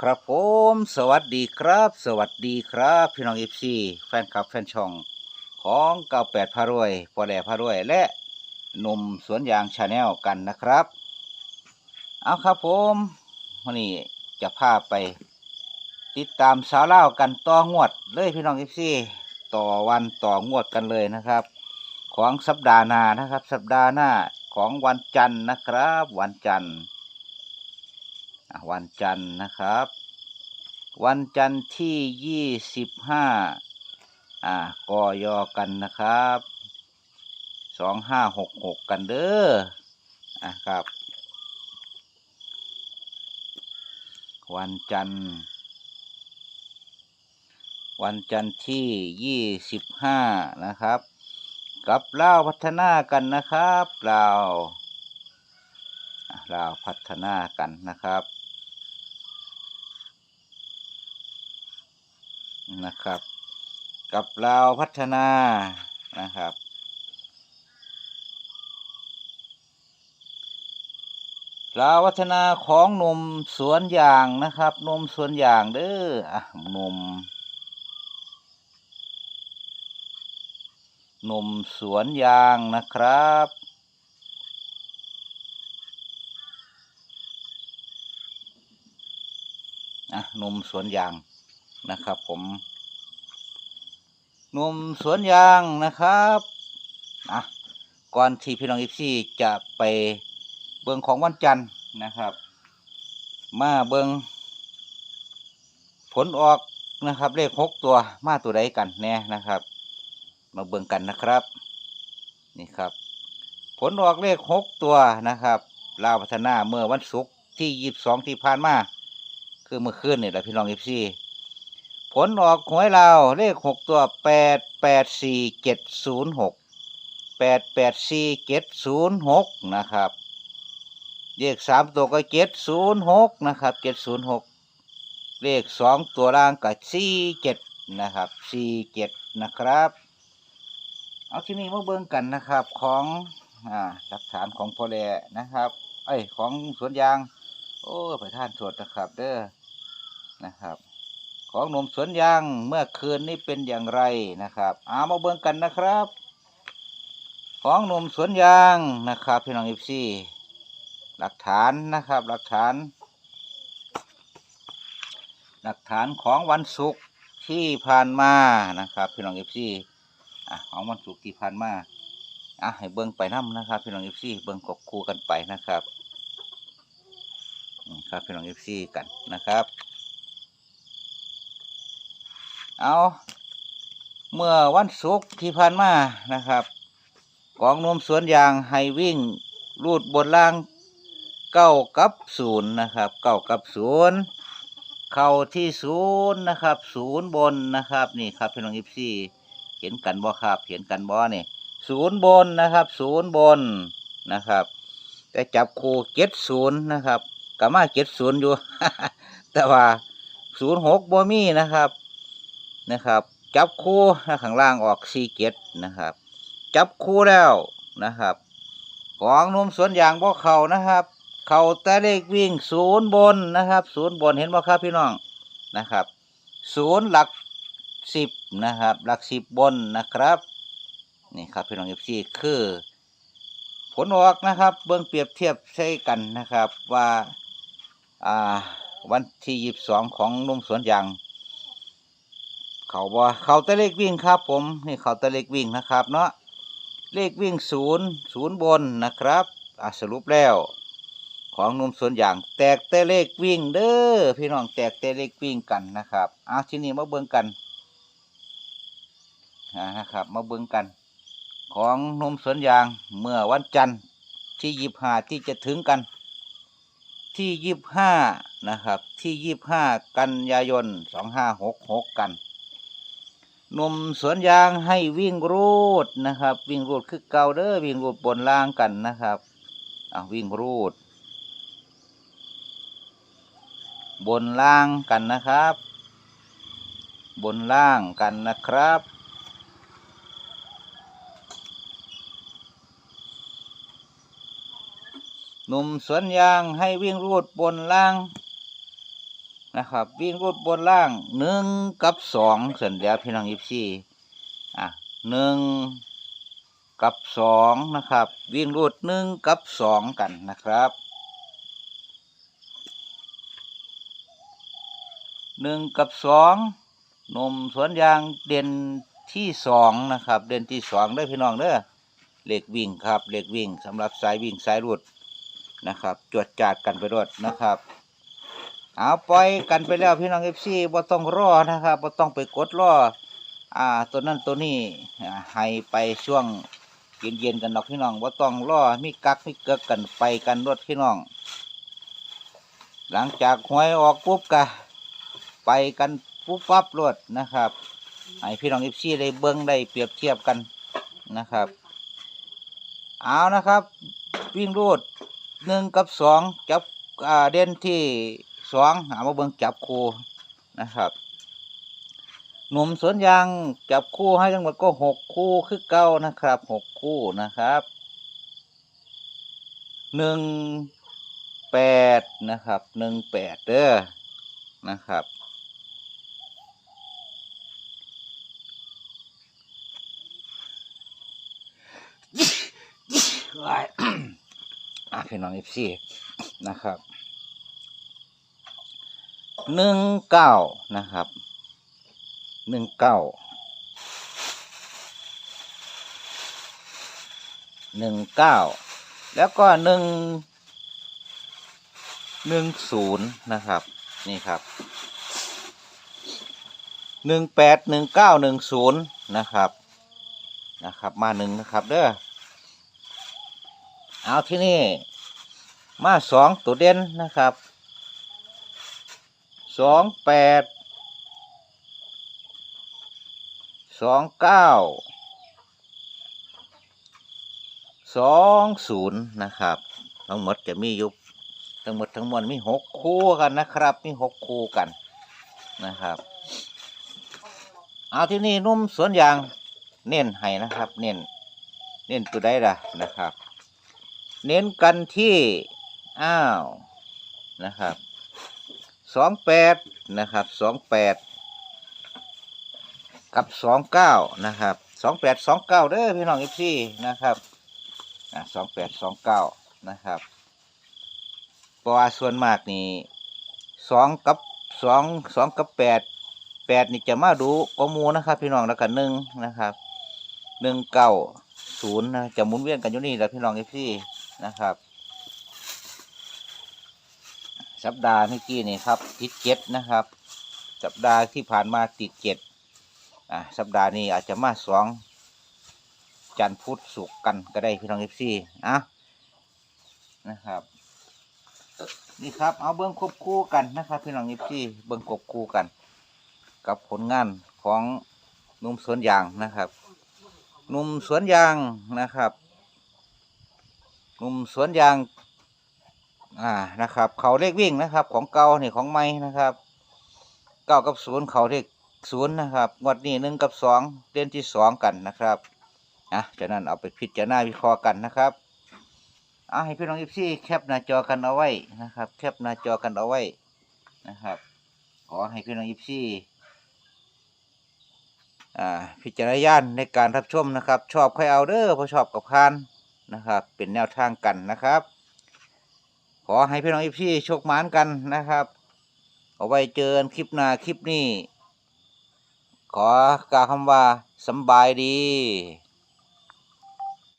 ครับผมสวัสดีครับ สวัสดีครับ พี่น้องเอฟซีแฟนคลับแฟนช่องของเก้าแปดพารวยปอแหลพารวย และหนุ่มสวนยางชาแนลกันนะครับ เอาครับผมวันนี้จะพาไป ติดตามสาวเล่ากันต่องวดเลยพี่น้องเอฟซีต่อวันต่องวดกันเลยนะครับ ของสัปดาห์หน้านะครับ สัปดาห์หน้าของวันจันทร์นะครับ วันจันทร์ วันจันทร์นะครับ วันจันทร์ที่ยี่สิบห้าอ่ากอยอกันนะครับสองห้าหกหกกันเด้ออะครับ วันจันทร์วันจันทร์ที่ยี่สิบห้านะครับ กับเล่าพัฒนากันนะครับเราวอ่าพัฒนากันนะครับ นะครับ กับเราวพัฒนานะครับ เราวพัฒนาของนมสวนยางนะครับนมสวนยางเด้ออะนมนมสวนยางนะครับอะนมสวนยาง นะครับ ผมหนุ่มสวนยางนะครับอะก่อนที่พี่น้องอีฟซี่จะไปเบิงของวันจันทร์นะครับ มาเบิงผลออกนะครับ เลขหกตัวมาตัวใดกันแน่นะครับ มาเบิงกันนะครับ นี่ครับ ผลออกเลขหกตัวนะครับลาวพัฒนาเมื่อวันศุกร์ที่ยี่สิบสองที่ผ่านมา คือเมื่อคืนนี่แหละพี่น้องอีฟซี่ ผลออกหวยเราเลขหกตัวแปดแปดสี่เจ็ดศูนย์หกแปดแปดสี่เจ็ดศูนย์หกนะครับเลขสามตัวก็เจ็ดศูนย์หกนะครับเจ็ดศูนย์หกเลขสองตัวล่างก็สี่เจ็ดนะครับสี่เจ็ดนะครับ เอาที่นี่มาเบิ่งกันนะครับของอ่าหลักฐานของพ่อแลนะครับ เอ้ยของสวนยาง โอ้ยประธานสวดนะครับเด้อนะครับ ของหนุ่มสวนยางเมื่อคืนนี้เป็นอย่างไรนะครับเอามาเบิ่งกันนะครับ ของหนุ่มสวนยางนะครับพี่น้องเอฟซีหลักฐานนะครับหลักฐาน หลักฐานของวันศุกร์ที่ผ่านมานะครับพี่น้องเอฟซีอะของวันศุกร์ที่ผ่านมาอะให้เบิ่งไปน้ำนะครับพี่น้องเอฟซีเบิ่งกบคู่กันไปนะครับครับพี่น้องเอฟซีกันนะครับ เอาเมื่อวันศุกร์ที่ผ่านมานะครับกองนมสวนยางให้วิ่งรูดบนล่างเก้ากับศูนย์นะครับเก้ากับศูนย์เข้าที่ศูนย์นะครับศูนย์บนนะครับนี่ครับพี่น้องอิฟซี่เห็นกันบ่ครับเห็นกันบ่นี่ศูนย์บนนะครับศูนย์บนนะครับ แต่จับคู่เจ็ดศูนย์นะครับกมาเจ็ดศูนย์อยู่ แต่ว่าศูนย์หกบ่มีนะครับ นะครับ จับคู่ข้างล่างออกสี่เกตนะครับ จับคู่แล้วนะครับ ของนุ่มสวนยางบ่เขานะครับ เขาแต่เลขวิ่งศูนย์บนนะครับศูนย์บนเห็นบ่ครับพี่น้องนะครับศูนย์หลักสิบนะครับ หลักสิบบนนะครับนี่ครับพี่น้องเอฟซีคือผลออกนะครับ เบื้องเปรียบเทียบใช้กันนะครับว่าอ่าวันที่ยีิบสองของนุ่มสวนยาง เขาบ่เขาต่เลขวิ่งครับ ผมนี่เขาต่เลขวิ่งนะครับ เนาะเลขวิ่งศูนย์ศูนย์บนนะครับอะสรุปแล้ว ของนุ่มส่วนยางแตกแต่เลขวิ่งเด้อพี่น้องแตกแต่เลขวิ่งกันนะครับเอาทีนี้มาเบิ่งกันนะครับ มาเบิ่งกัน ของนุ่มส่วนยางเมื่อวันจันทร์ที่ยี่ห้าที่จะถึงกัน ที่ยี่ห้านะครับ ที่ยี่ห้ากันยายนสองห้าหกหกกัน หนุ่มสวนยางให้วิ่งรูดนะครับ วิ่งรูดคือเกาเด้อวิ่งรูดบนล่างกันนะครับอะวิ่งรูด บนล่างกันนะครับ บนล่างกันนะครับหนุ่มสวนยางให้วิ่งรูดบนล่าง นะครับ วิ่งรูดบนล่างหนึ่งกับสองเสร็จแล้วพี่น้องยิบซี่อะหนึ่งกับสองนะครับ วิ่งรูดหนึ่งกับสองกันนะครับหนึ่งกับสองนมสวนยางเด่นที่สองนะครับ เด่นที่สองเด้พี่น้องเด้อเหล็กวิ่งครับเหล็กวิ่งสำหรับสายวิ่งสายรูดนะครับ จวดจาดกันไปรวดนะครับ เอาปล่อยกันไปแล้วพี่น้องเอฟซีบ่ต้องรอนะครับบ่ต้องไปกดรออ่าตัวนั้นตัวนี้ให้ไปช่วงเย็นๆกันดอกพี่น้องบ่ต้องรอมีกักมีเกิกกันไปกันรถพี่น้อง หลังจากหวยออกปุ๊บกะไปกันปุ๊บปั๊บรถนะครับให้พี่น้องเอฟซีได้เบิ้งได้เปรียบเทียบกันนะครับ เอานะครับวิ่งรูดหนึ่งกับสองจับเด่นที่ สองหามาเบิ่งจับคู่นะครับหนุ่มสวนยางจับคู่ให้ทั้งหมดก็หกคู่คือเก้านะครับหกคู่นะครับหนึ่งแปดนะครับหนึ่งแปดเด้อนะครับว้ายอะพี่น้องเอฟซีนะครับ หนึ่งเก้านะครับหนึ่งเก้าหนึ่งเก้าแล้วก็หนึ่งหนึ่งศูนย์นะครับ นี่ครับหนึ่งแปดหนึ่งเก้าหนึ่งศูนย์นะครับนะครับมาหนึ่งนะครับเด้อเอาที่นี่มาสองตัวเด่นนะครับ สองแปดสองเก้าสองศูนย์นะครับ ทั้งหมดจะมีอยุบทั้งหมดทั้งมวลมีหกคู่กันนะครับ มีหกคู่กันนะครับ เอาที่นี่นุ่มสวนยางเน้นให้นะครับ เน้นเน้นตัวได้ละนะครับ เน้นกันที่อ้าวนะครับ สองแปดนะครับสองแปดกับสองเก้านะครับสองแปดสองเก้าเด้อพี่น้องอีพี่นะครับอะสองแปดสองเก้านะครับเพราะว่าส่วนมากนี่สองกับสองสองกับแปดแปดนี่จะมาดูกมูนะครับ พี่น้องแล้วกันหนึ่งนะครับหนึ่งเก้าศูนย์นะจะหมุนเวียนกันอยู่นี่แหละพี่น้องอีพี่นะครับ สัปดาห์เมื่อกี้นี่ครับติดเจ็ดนะครับ สัปดาห์ที่ผ่านมาติดเจ็ดอ่าสัปดาห์นี้อาจจะมาสองจันทร์พุธสุกร์กันก็ได้พี่น้องเอฟซีอะนะครับนี่ครับเอาเบิ้งควบคู่กันนะครับ พี่น้องเอฟซีเบิ้งควบคู่กัน กับผลงานของหนุ่มสวนยางนะครับหนุ่มสวนยางนะครับหนุ่มสวนยาง อ่านะครับ เขาเลขวิ่งนะครับ ของเก่านี่ของใหม่นะครับเก้ากับศูนย์เขาเลขศูนย์นะครับงวดนี้หนึ่งกับสองเดือนที่สองกันนะครับอะจากนั้นเอาไปพิจารณาวิเคราะห์กันนะครับอะให้พี่น้องอีซี่แคปหน้าจอกันเอาไว้นะครับ แคปหน้าจอกันเอาไว้นะครับขอให้พี่น้องอีซี่อ่าพิจารณาญาณในการรับชมนะครับ ชอบใครเอาเด้อพอชอบกับคานนะครับ เป็นแนวทางกันนะครับ อให้พี่น้องอีพี่โชคมานกันนะครับ เอาไว้เจอนคลิปหน้าคลิปนี้ ขอกล่าวคำว่าสบายดี